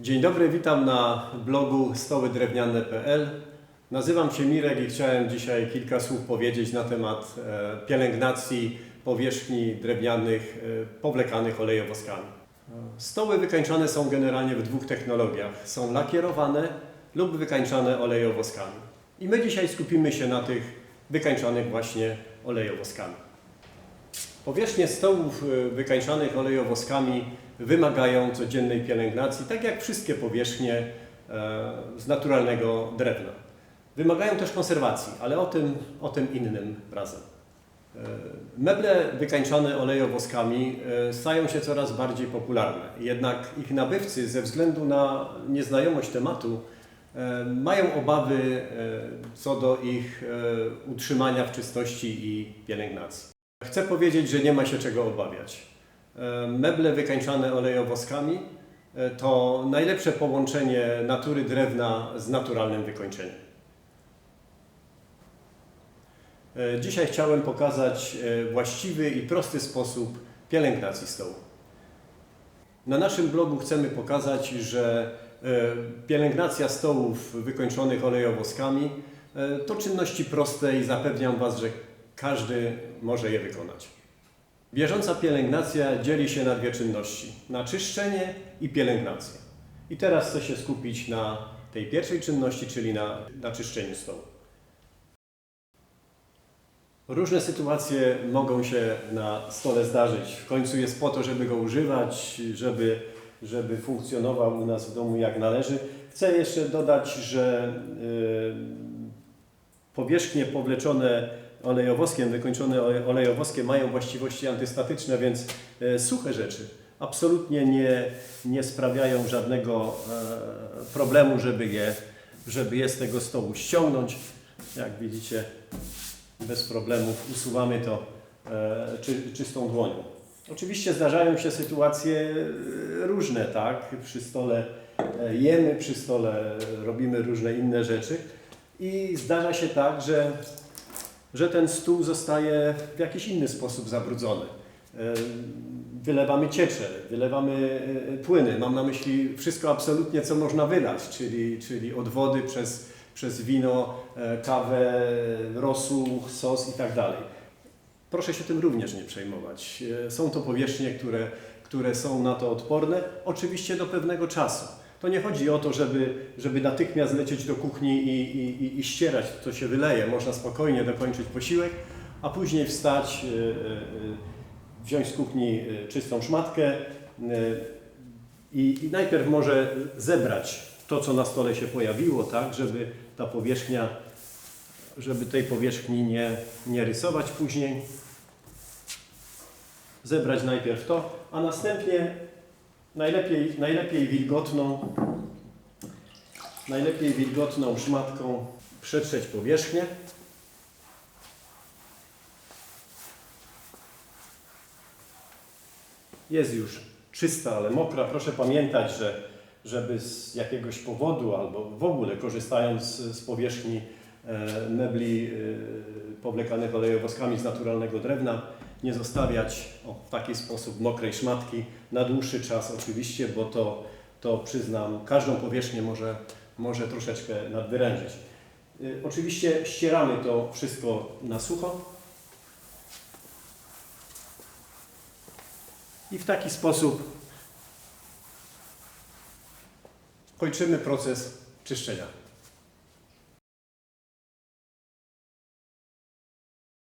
Dzień dobry, witam na blogu stołydrewniane.pl. Nazywam się Mirek i chciałem dzisiaj kilka słów powiedzieć na temat e, pielęgnacji powierzchni drewnianych e, powlekanych olejowoskami. Stoły wykańczane są generalnie w dwóch technologiach. Są lakierowane lub wykańczane olejowoskami. I my dzisiaj skupimy się na tych wykańczanych właśnie olejowoskami. Powierzchnie stołów y, wykańczanych olejowoskami wymagają codziennej pielęgnacji, tak jak wszystkie powierzchnie e, z naturalnego drewna. Wymagają też konserwacji, ale o tym, o tym innym razem. E, Meble wykańczane olejowoskami e, stają się coraz bardziej popularne. Jednak ich nabywcy ze względu na nieznajomość tematu mają obawy co do ich utrzymania w czystości i pielęgnacji. Chcę powiedzieć, że nie ma się czego obawiać. E, Meble wykańczane olejowoskami e, to najlepsze połączenie natury drewna z naturalnym wykończeniem. E, Dzisiaj chciałem pokazać właściwy i prosty sposób pielęgnacji stołu. Na naszym blogu chcemy pokazać, że pielęgnacja stołów wykończonych olejowoskami to czynności proste i zapewniam Was, że każdy może je wykonać. Bieżąca pielęgnacja dzieli się na dwie czynności: na czyszczenie i pielęgnację. I teraz chcę się skupić na tej pierwszej czynności, czyli na, na czyszczeniu stołu. Różne sytuacje mogą się na stole zdarzyć. W końcu jest po to, żeby go używać, żeby, żeby funkcjonował u nas w domu jak należy. Chcę jeszcze dodać, że y, powierzchnie powleczone olejowoskiem, wykończone ole- olejowoskiem mają właściwości antystatyczne, więc e, suche rzeczy absolutnie nie, nie sprawiają żadnego e, problemu, żeby je, żeby je z tego stołu ściągnąć. Jak widzicie, bez problemów usuwamy to e, czy, czystą dłonią. Oczywiście zdarzają się sytuacje różne, tak? Przy stole jemy, przy stole robimy różne inne rzeczy i zdarza się tak, że że ten stół zostaje w jakiś inny sposób zabrudzony. E, Wylewamy ciecze, wylewamy e, płyny. Mam na myśli wszystko absolutnie, co można wylać, czyli, czyli od wody przez, przez wino, e, kawę, rosół, sos i tak dalej. Proszę się tym również nie przejmować. E, Są to powierzchnie, które, które są na to odporne, oczywiście do pewnego czasu. To nie chodzi o to, żeby, żeby natychmiast lecieć do kuchni i, i, i- ścierać, co się wyleje. Można spokojnie dokończyć posiłek, a później wstać, y, y, wziąć z kuchni y, czystą szmatkę i, i najpierw może zebrać to, co na stole się pojawiło, tak, żeby ta powierzchnia, żeby tej powierzchni nie, nie rysować później. Zebrać najpierw to, a następnie Najlepiej, najlepiej wilgotną, najlepiej wilgotną szmatką przetrzeć powierzchnię. Jest już czysta, ale mokra. Proszę pamiętać, że żeby z jakiegoś powodu albo w ogóle korzystając z powierzchni e, mebli e, powlekanych olejowoskami z naturalnego drewna, nie zostawiać o, w taki sposób mokrej szmatki na dłuższy czas oczywiście, bo to, to przyznam, każdą powierzchnię może, może troszeczkę nadwyrężyć. Y, Oczywiście ścieramy to wszystko na sucho i w taki sposób kończymy proces czyszczenia.